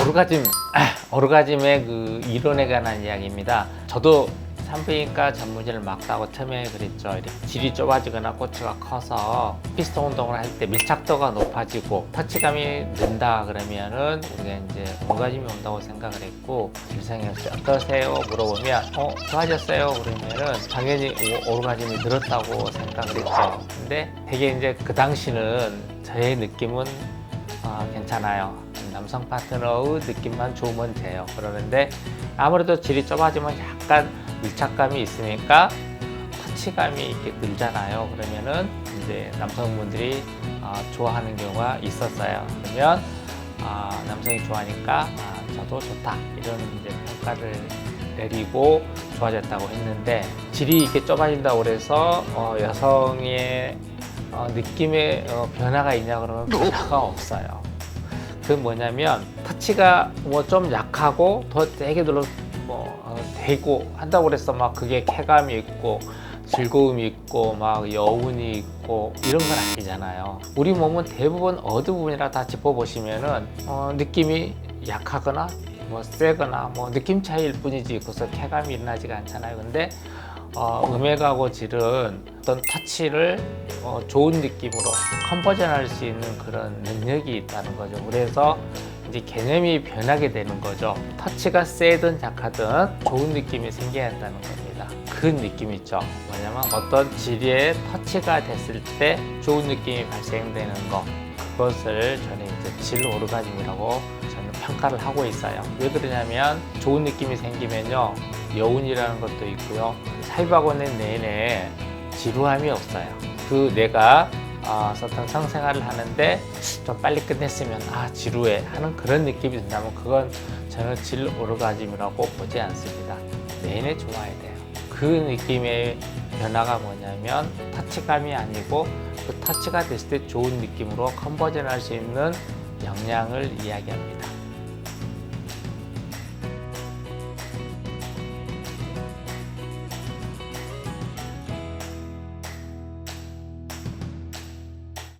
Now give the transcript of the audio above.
오르가즘, 아, 오르가즘의 그 이론에 관한 이야기입니다. 저도 산부인과 전문의를 막다고 처음에 그랬죠. 질이 좁아지거나 꼬치가 커서 피스톤 운동을 할 때 밀착도가 높아지고 터치감이 는다 그러면은 우리가 이제 오르가즘이 온다고 생각을 했고 일상에 어떠세요? 물어보면 어 좋아졌어요? 그러면은 당연히 오- 오르가즘이 늘었다고 생각을 했죠. 근데 되게 이제 그 당시는 저의 느낌은 아, 괜찮아요. 남성 파트너의 느낌만 좋으면 돼요. 그러는데 아무래도 질이 좁아지면 약간 밀착감이 있으니까 터치감이 이렇게 늘잖아요. 그러면은 이제 남성분들이 아, 좋아하는 경우가 있었어요. 그러면 아, 남성이 좋아하니까 아, 저도 좋다 이런 이제 평가를 내리고 좋아졌다고 했는데 질이 이렇게 좁아진다고 그래서 어, 여성의 어, 느낌의 어, 변화가 있냐 그러면 변화가 없어요. 그 뭐냐면 터치가 뭐 좀 약하고 더 되게 눌러 뭐 어, 되고 한다고 그래서 막 그게 쾌감이 있고 즐거움이 있고 막 여운이 있고 이런 건 아니잖아요. 우리 몸은 대부분 어느 부분이라 다 짚어보시면은 어, 느낌이 약하거나 뭐 세거나 뭐 느낌 차이일 뿐이지 그래서 쾌감이 일어나지가 않잖아요. 근데 어, 음액하고 질은 어떤 터치를 어, 좋은 느낌으로 컨버전할 수 있는 그런 능력이 있다는 거죠. 그래서 이제 개념이 변하게 되는 거죠. 터치가 세든 약하든 좋은 느낌이 생겨야 한다는 겁니다. 그 느낌 있죠. 뭐냐면 어떤 질의 터치가 됐을 때 좋은 느낌이 발생되는 거. 그것을 저는 이제 질 오르가즘이라고 저는 평가를 하고 있어요. 왜 그러냐면 좋은 느낌이 생기면요. 여운이라는 것도 있고요. 삽입하고 있는 내내 지루함이 없어요. 그 내가 어, 어떤 성생활을 하는데 좀 빨리 끝냈으면 아 지루해 하는 그런 느낌이 든다면 그건 저는 질 오르가즘이라고 보지 않습니다. 내내 좋아야 돼요. 그 느낌의 변화가 뭐냐면 터치감이 아니고 그 터치가 됐을 때 좋은 느낌으로 컨버전 할 수 있는 역량을 이야기합니다.